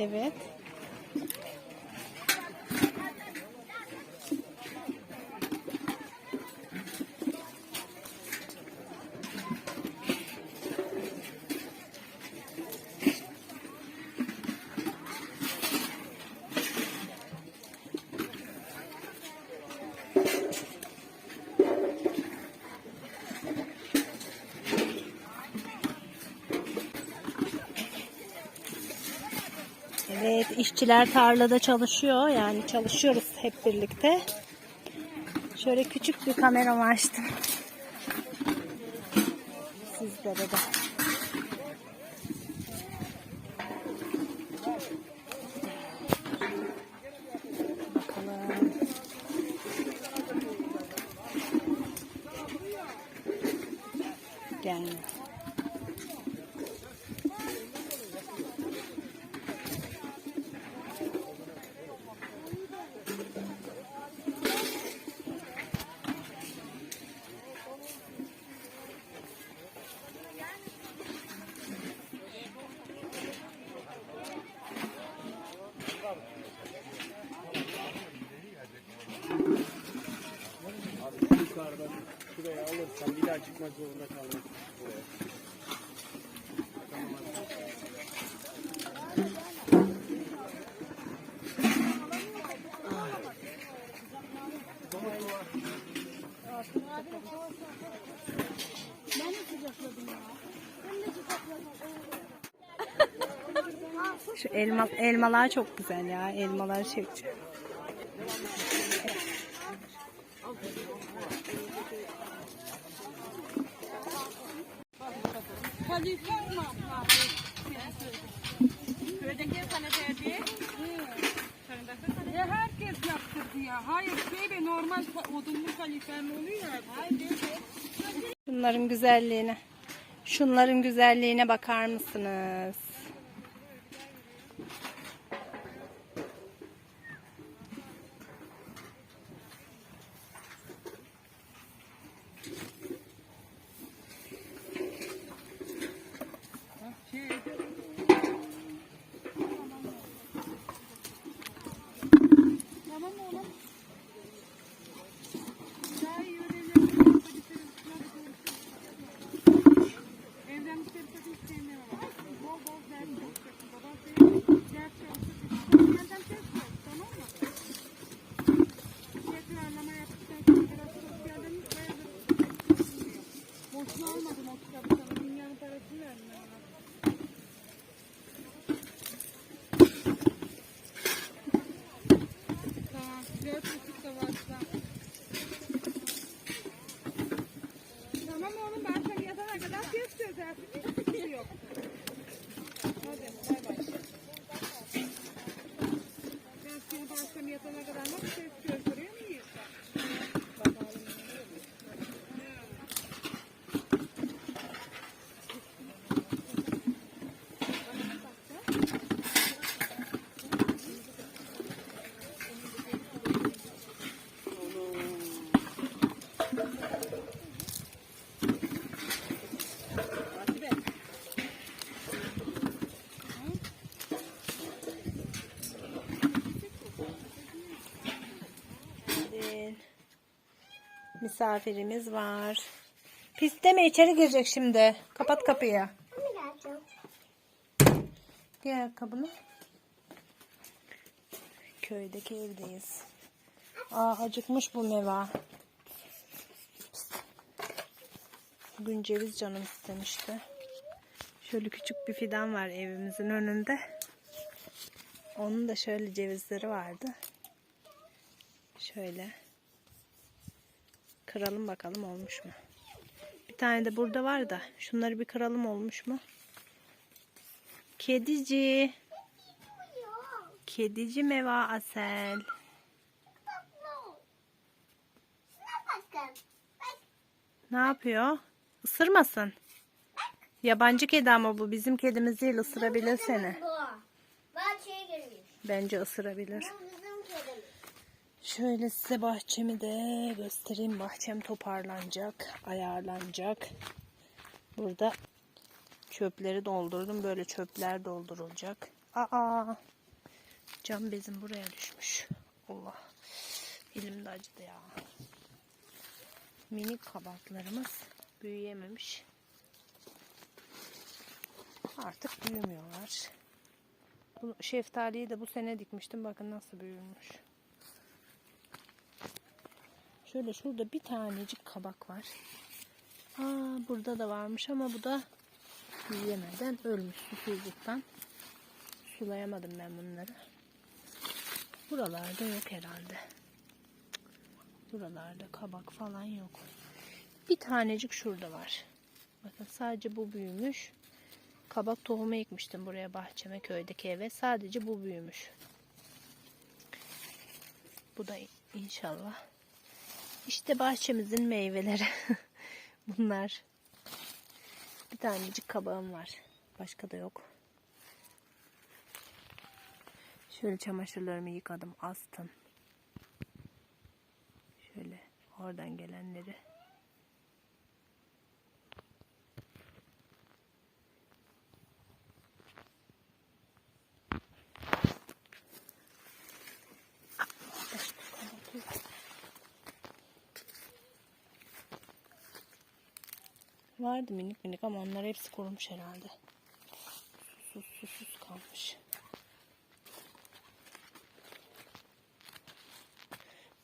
Evet. İşçiler tarlada çalışıyor. Yani çalışıyoruz hep birlikte. Şöyle küçük bir kameramı açtım. Sizlere de. Daha çıkmak zorunda kalmak. Şu elma, elmalar çok güzel ya. Elmalar çekeceğim. Ya herkes yaptırdı ya. Hayır şey be normal ka- odunlu kalifer mi oluyor ya? Hayır Şunların güzelliğine. Şunların güzelliğine bakar mısınız? Tamam oğlum. Daha iyi ödevlerini Evden dışarı sakın sevmiyorum. Bol bol ders çalışacaksın. Baban senin ders çalışacaksın. Yerden test koy. Tamam mı? Tekrarlama yaptıktan sonra biraz sosyalden hiç bayılır. Boşuna almadım o kitabı sana. Dünyanın parasını verdim ben ona. Tamam. Dört buçuk da varsa. Tamam oğlum ben seni yatana kadar test çözersin. Hiçbir şey yok. Hadi bay bay. Ben seni baştan yatana kadar nasıl test çözdürüyor muyum? Bakalım. Gelin. Misafirimiz var. Pis deme içeri girecek şimdi. Kapat kapıyı. Giy ayakkabını. Köydeki evdeyiz. Aa acıkmış bu meva. Bugün ceviz canım istemişti. Şöyle küçük bir fidan var evimizin önünde. Onun da şöyle cevizleri vardı. Şöyle. Kıralım bakalım olmuş mu? Bir tane de burada var da şunları bir kıralım olmuş mu? Kedici. Kedici meva asel. Ne yapıyor? Isırmasın. Yabancı kedi ama bu bizim kedimiz değil ısırabilir seni. Bence ısırabilir. Şöyle size bahçemi de göstereyim. Bahçem toparlanacak, ayarlanacak. Burada çöpleri doldurdum. Böyle çöpler doldurulacak. Aa! Cam bezim buraya düşmüş. Allah. Elim de acıdı ya. Minik kabaklarımız büyüyememiş. Artık büyümüyorlar. Bu şeftaliyi de bu sene dikmiştim. Bakın nasıl büyümüş. Şöyle şurada bir tanecik kabak var. Aa, burada da varmış ama bu da büyüyemeden ölmüş susuzluktan. Sulayamadım ben bunları. Buralarda yok herhalde. Buralarda kabak falan yok. Bir tanecik şurada var. Bakın sadece bu büyümüş. Kabak tohumu ekmiştim buraya bahçeme köydeki eve. Sadece bu büyümüş. Bu da inşallah. İşte bahçemizin meyveleri. Bunlar. Bir tanecik kabağım var. Başka da yok. Şöyle çamaşırlarımı yıkadım, astım. Şöyle oradan gelenleri. Vardı minik minik ama onlar hepsi kurumuş herhalde. Susuz susuz kalmış.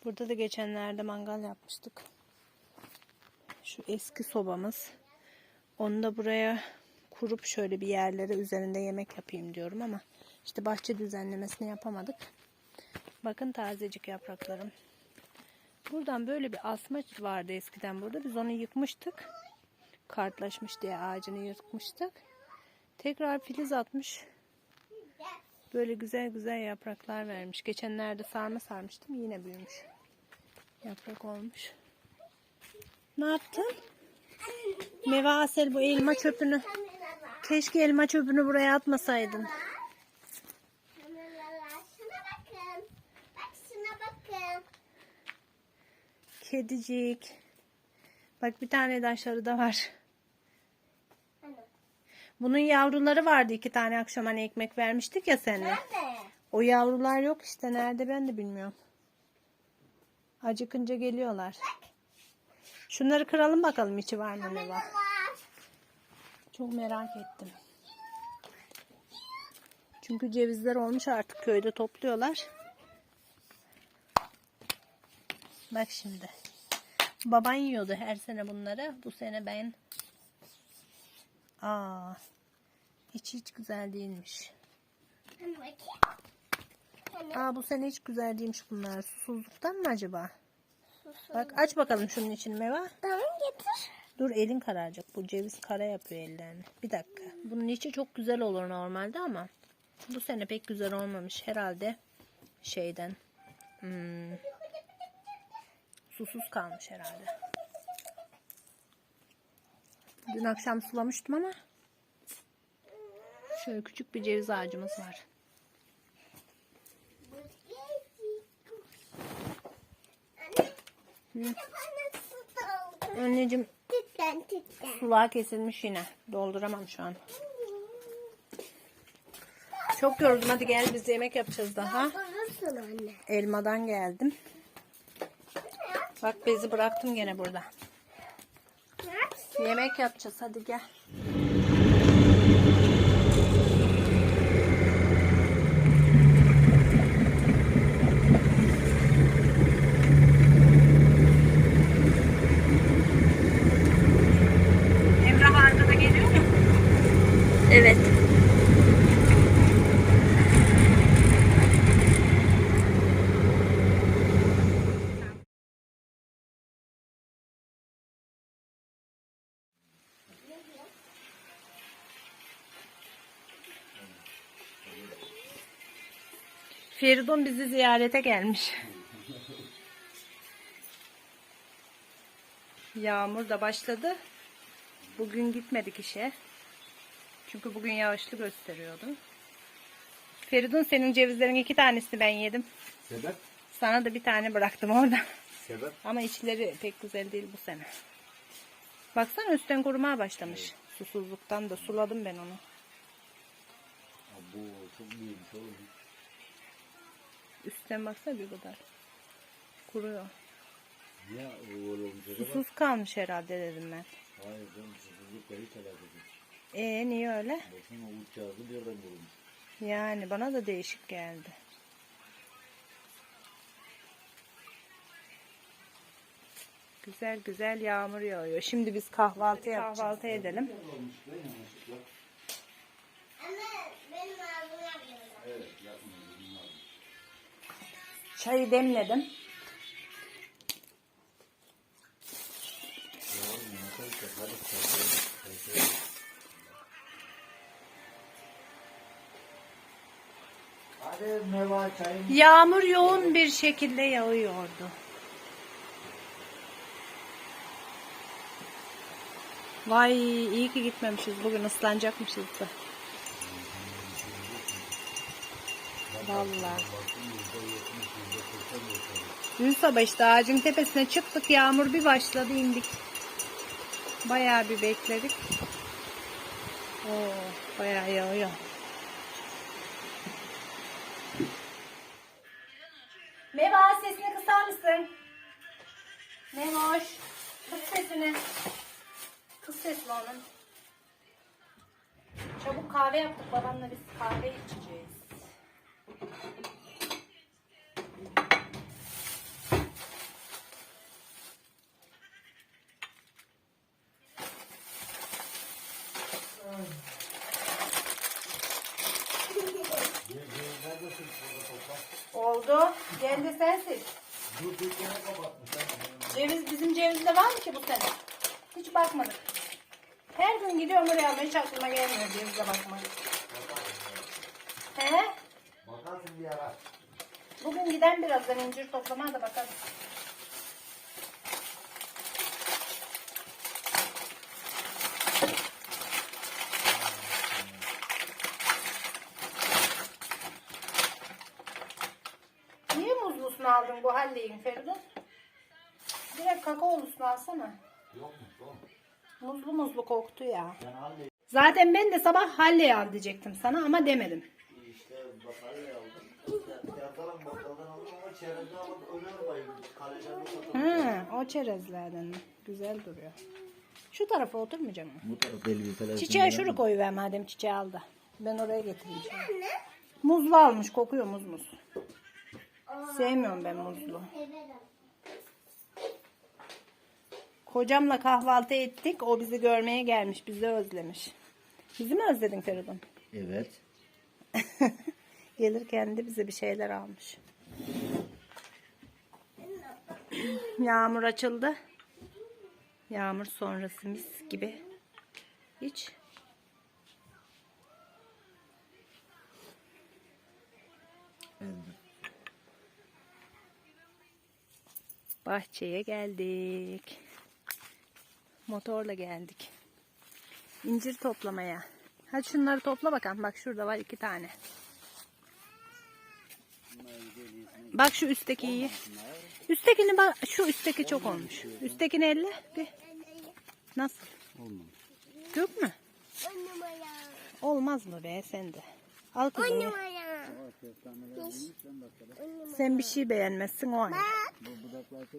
Burada da geçenlerde mangal yapmıştık. Şu eski sobamız. Onu da buraya kurup şöyle bir yerlere üzerinde yemek yapayım diyorum ama işte bahçe düzenlemesini yapamadık. Bakın tazecik yapraklarım. Buradan böyle bir asma vardı eskiden burada. Biz onu yıkmıştık. Kartlaşmış diye ağacını yıkmıştık. Tekrar filiz atmış. Böyle güzel güzel yapraklar vermiş. Geçenlerde sarma sarmıştım. Yine büyümüş. Yaprak olmuş. Ne yaptın? Meva Asel bu elma çöpünü. Keşke elma çöpünü buraya atmasaydın. Kedicik. Bak bir tane de aşağıda var. Bunun yavruları vardı iki tane akşam hani ekmek vermiştik ya seninle. Nerede? O yavrular yok işte nerede ben de bilmiyorum. Acıkınca geliyorlar. Şunları kıralım bakalım içi var mı ne var. Çok merak ettim. Çünkü cevizler olmuş artık köyde topluyorlar. Bak şimdi. Baban yiyordu her sene bunları. Bu sene ben. Aa. içi hiç güzel değilmiş. Aa bu sene hiç güzel değilmiş bunlar. Susuzluktan mı acaba? Bak aç bakalım şunun için meva. Tamam getir. Dur elin kararacak. Bu ceviz kara yapıyor ellerini. Bir dakika. Bunun içi çok güzel olur normalde ama bu sene pek güzel olmamış. Herhalde şeyden hmm, susuz kalmış herhalde. Dün akşam sulamıştım ama şöyle küçük bir ceviz ağacımız var. Anneciğim sulağı kesilmiş yine. Dolduramam şu an. Çok yoruldum. Hadi gel biz yemek yapacağız daha. Elmadan geldim. Bak bezi bıraktım gene burada. Ne? Yemek yapacağız. Hadi gel. Evet. Feridun bizi ziyarete gelmiş. Yağmur da başladı. Bugün gitmedik işe. Çünkü bugün yağışlı gösteriyordu. Feridun senin cevizlerin iki tanesini ben yedim. Sebep? Sana da bir tane bıraktım orada. Sebep? Ama içleri pek güzel değil bu sene. Baksana üstten kurumaya başlamış. Susuzluktan da suladım ben onu. Bu çok büyümüş oğlum. Üstten baksana bir kadar. Kuruyor. Olmuş acaba? Susuz kalmış herhalde dedim ben. Hayır canım susuzlukla hiç alakası yok. Ee niye öyle? Boşuna uç kağıdı bir yerden bulunmuş. Yani bana da değişik geldi. Güzel güzel yağmur yağıyor. Şimdi biz kahvaltı yapacağız. Kahvaltı edelim. Anne Çayı demledim. Yağmur yoğun bir şekilde yağıyordu. Vay iyi ki gitmemişiz. Bugün ıslanacakmışız da. Vallahi. Dün sabah işte ağacın tepesine çıktık. Yağmur bir başladı indik. Bayağı bir bekledik. Oo, bayağı yağıyor. Meva sesini kısar mısın? Memoş. Kıs sesini. Kıs sesini onun. Çabuk kahve yaptık. Babamla biz kahve içeceğiz. Oldu. Gel de sensin. Ceviz bizim cevizde var mı ki bu sene? Hiç bakmadık. Her gün gidiyorum oraya ama hiç aklıma gelmiyor cevize bakmak. He? Bakarsın bir ara. Bugün giden birazdan incir toplamaya da bakarız. Muzlusunu aldın bu halleyin Feridun? Direkt kakaolusunu alsana. Yok mu? Tamam. Muzlu muzlu koktu ya. Ben halle Zaten ben de sabah halleyi al diyecektim sana ama demedim. işte bak halle aldım. Yardalan bakkaldan aldım ama çevrede alıp ölüyorum bayım. Satalım. Hı, o çerezlerden. Güzel duruyor. Şu tarafa oturmayacak mı? Bu taraf elbiseler. Çiçeği şunu koyuver madem çiçeği al da. Ben oraya getireyim şimdi. Muzlu almış kokuyor muz muz. Sevmiyorum ben muzlu. Kocamla kahvaltı ettik. O bizi görmeye gelmiş. Bizi özlemiş. Bizi mi özledin Feridun? Evet. Gelirken de bize bir şeyler almış. Yağmur açıldı. Yağmur sonrası mis gibi. Hiç. Bahçeye geldik. Motorla geldik. İncir toplamaya. Hadi şunları topla bakalım. Bak şurada var iki tane. Bak şu üstteki iyi. Üsttekini bak şu üstteki çok olmuş. Üsttekini elle bir. Nasıl? Olmamış. Yok mu? Olmaz mı be sen de? Al numara. Sen bir şey beğenmezsin o ayrı.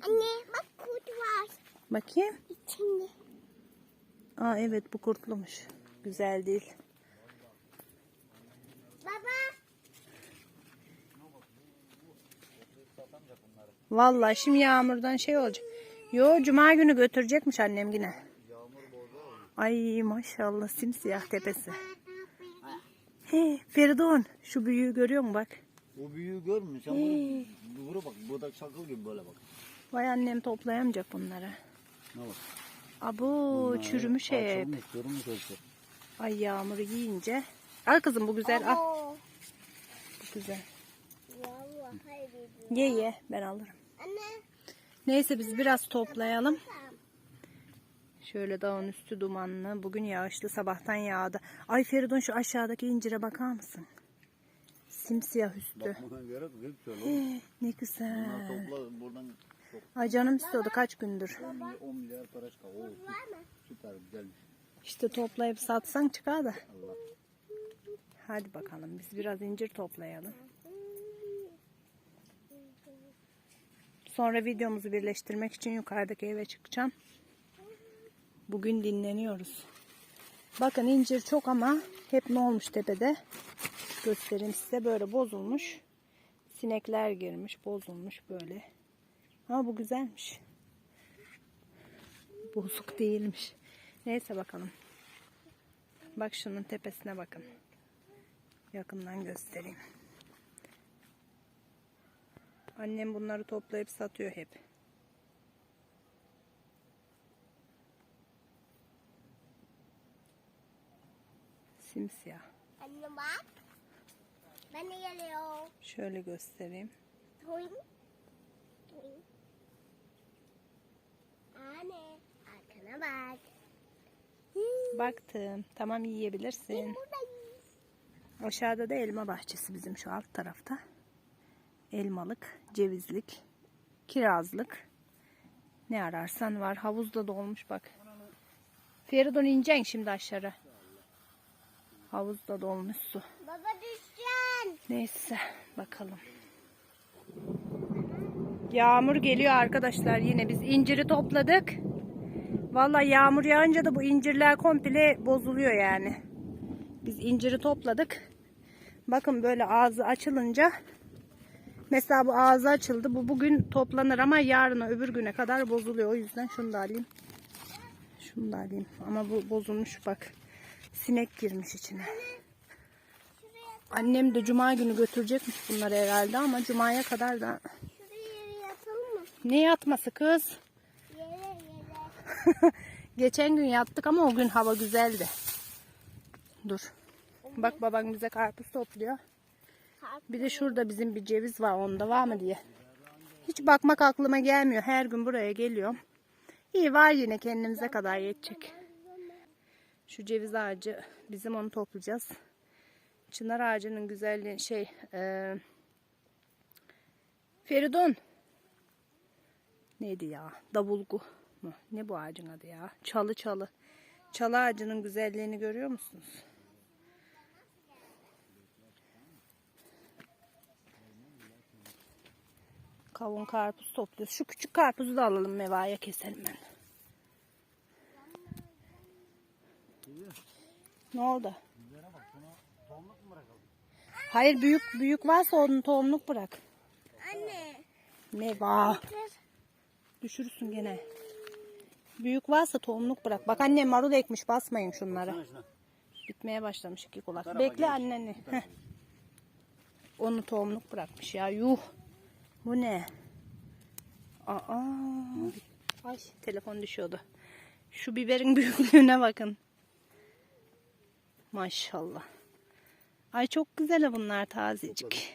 Anne bak kurt var. Bakayım. İçinde. Aa evet bu kurtulmuş. Güzel değil. Baba. Vallahi şimdi yağmurdan şey olacak. Yo cuma günü götürecekmiş annem yine. Ay maşallah simsiyah tepesi. He, Feridun şu büyüğü görüyor musun bak. O büyüğü görmüyor. Sen bunu, bunu bak. Burada çakıl gibi böyle bak. Vay annem toplayamayacak bunları. Ne bak. Abo çürümüş hep. Yorulmuş olsa. Ay yağmuru yiyince. Al kızım bu güzel al. Bu güzel. Vallahi Ye ye ben alırım. Anne. Neyse biz biraz toplayalım. Şöyle dağın üstü dumanlı. Bugün yağışlı sabahtan yağdı. Ay Feridun şu aşağıdaki incire bakar mısın? Simsiyah üstü. Bakmana gerek yok. Ne güzel. Topla buradan Ay canım istiyordu kaç gündür. 10, 10 milyar para çıkar. Oo, süper güzelmiş. İşte toplayıp satsan çıkar da. Hadi bakalım biz biraz incir toplayalım. Sonra videomuzu birleştirmek için yukarıdaki eve çıkacağım. Bugün dinleniyoruz. Bakın incir çok ama hep ne olmuş tepede? Göstereyim size böyle bozulmuş. Sinekler girmiş, bozulmuş böyle. Ama bu güzelmiş. Bozuk değilmiş. Neyse bakalım. Bak şunun tepesine bakın. Yakından göstereyim. Annem bunları toplayıp satıyor hep. Simsiyah. Anne bak. Ben de geliyorum. Şöyle göstereyim. Toyun. Anne. Arkana bak. Baktım. Tamam yiyebilirsin. Aşağıda da elma bahçesi bizim şu alt tarafta. Elmalık, cevizlik, kirazlık. Ne ararsan var. Havuzda dolmuş bak. Feridun ineceksin şimdi aşağı. Havuzda dolmuş su. Baba düşeceksin. Neyse bakalım. Yağmur geliyor arkadaşlar yine biz inciri topladık. Vallahi yağmur yağınca da bu incirler komple bozuluyor yani. Biz inciri topladık. Bakın böyle ağzı açılınca mesela bu ağzı açıldı. Bu bugün toplanır ama yarına öbür güne kadar bozuluyor. O yüzden şunu da alayım. Şunu da alayım. Ama bu bozulmuş bak. Sinek girmiş içine. Annem de cuma günü götürecekmiş bunları herhalde ama cumaya kadar da ne yatması kız? Yere yere. Geçen gün yattık ama o gün hava güzeldi. Dur. Bak baban bize karpuz topluyor. Bir de şurada bizim bir ceviz var onda var mı diye. Hiç bakmak aklıma gelmiyor. Her gün buraya geliyorum. İyi var yine kendimize kadar yetecek. Şu ceviz ağacı bizim onu toplayacağız. Çınar ağacının güzelliği şey e, Feridun neydi ya davulgu mu? Ne bu ağacın adı ya? Çalı çalı. Çalı ağacının güzelliğini görüyor musunuz? Kavun karpuz topluyoruz. Şu küçük karpuzu da alalım mevaya keselim ben. Ne oldu? Hayır büyük büyük varsa onun tohumluk bırak. Anne. Meva. Düşürürsün gene. Büyük varsa tohumluk bırak. Bak annem marul ekmiş basmayın şunlara. Bitmeye başlamış iki kulak. Bekle anneni. Heh. Onu tohumluk bırakmış ya. Yuh. Bu ne? Aa. Ay telefon düşüyordu. Şu biberin büyüklüğüne bakın. Maşallah. Ay çok güzel bunlar tazecik.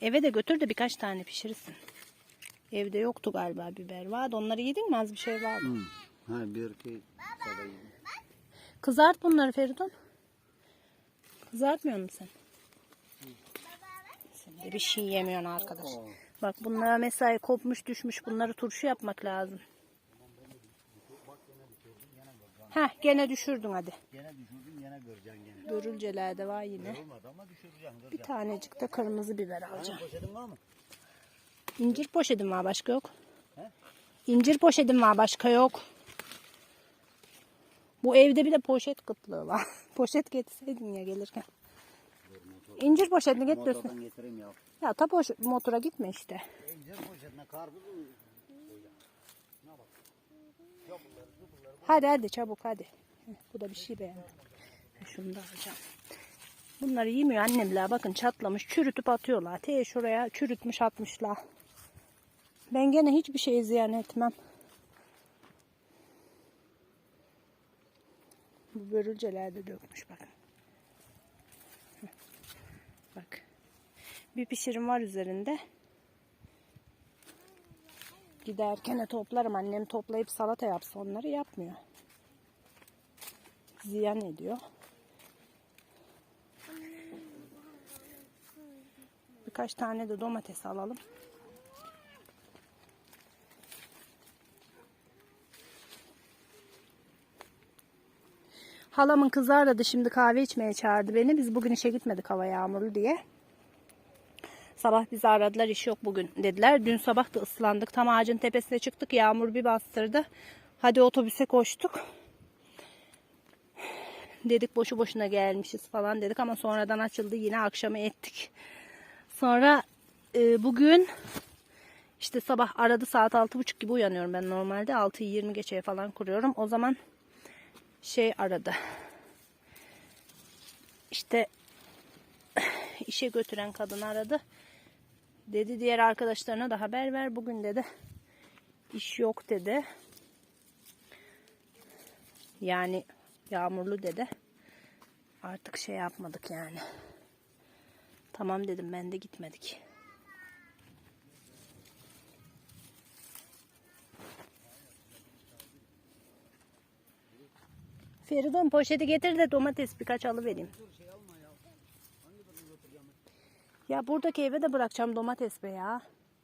Eve de götür de birkaç tane pişirirsin. Evde yoktu galiba biber. Vardı onları yedin mi? Az bir şey vardı. Ha bir iki sabah yedim. Kızart bunları Feridun. Kızartmıyor musun sen? Sen de bir şey yemiyorsun arkadaş. Bak bunlara mesela kopmuş düşmüş. Bunları turşu yapmak lazım. Heh gene düşürdün hadi. Gene düşürdüm gene göreceksin gene. Görülcelerde var yine. Olmadı ama düşüreceksin. Bir tanecik de kırmızı biber alacağım. Poşetin var mı? İncir poşetim var başka yok. He? İncir poşetim var başka yok. Bu evde bir de poşet kıtlığı var. poşet getirseydin ya gelirken. İncir poşetini getirsin. Ya. Ya ta poş- motora gitme işte. İncir poşetine karpuzu Hadi hadi çabuk hadi. Bu da bir şey beğendim. Şunu da alacağım. Bunları yemiyor annemler. Bakın çatlamış. Çürütüp atıyorlar. Te şuraya çürütmüş atmışlar. Ben gene hiçbir şey ziyan etmem. Bu börülcelerde dökmüş bakın. Bak. Bir pişirim var üzerinde. Giderken toplarım. Annem toplayıp salata yapsa onları yapmıyor. Ziyan ediyor. Birkaç tane de domates alalım. Halamın kızı aradı şimdi kahve içmeye çağırdı beni. Biz bugün işe gitmedik hava yağmurlu diye. Sabah bizi aradılar iş yok bugün dediler. Dün sabah da ıslandık. Tam ağacın tepesine çıktık. Yağmur bir bastırdı. Hadi otobüse koştuk. Dedik boşu boşuna gelmişiz falan dedik ama sonradan açıldı. Yine akşamı ettik. Sonra e, bugün işte sabah aradı saat 6.30 gibi uyanıyorum ben normalde. 6'yı 20 geçeye falan kuruyorum. O zaman şey aradı. İşte işe götüren kadın aradı. Dedi diğer arkadaşlarına da haber ver bugün dedi. İş yok dedi. Yani yağmurlu dedi. Artık şey yapmadık yani. Tamam dedim ben de gitmedik. Feridun poşeti getir de domates birkaç alıvereyim. Ya buradaki eve de bırakacağım domates be ya.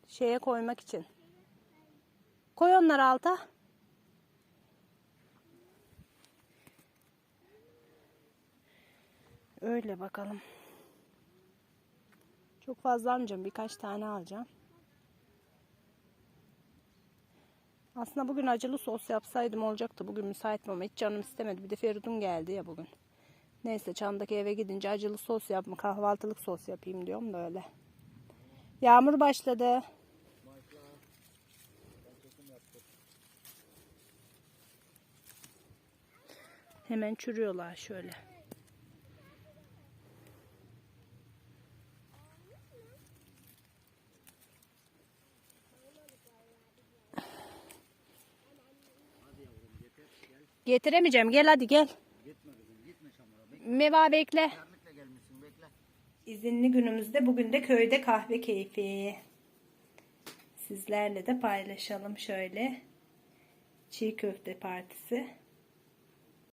Şeye koymak için. Koy onları alta. Öyle bakalım. Çok fazla almayacağım. Birkaç tane alacağım. Aslında bugün acılı sos yapsaydım olacaktı. Bugün müsait ama hiç canım istemedi. Bir de Feridun geldi ya bugün. Neyse Çam'daki eve gidince acılı sos yapma. Kahvaltılık sos yapayım diyorum da öyle. Yağmur başladı. Hemen çürüyorlar şöyle. Getiremeyeceğim. Gel hadi gel. Meva bekle. İzinli günümüzde bugün de köyde kahve keyfi. Sizlerle de paylaşalım şöyle. Çiğ köfte partisi.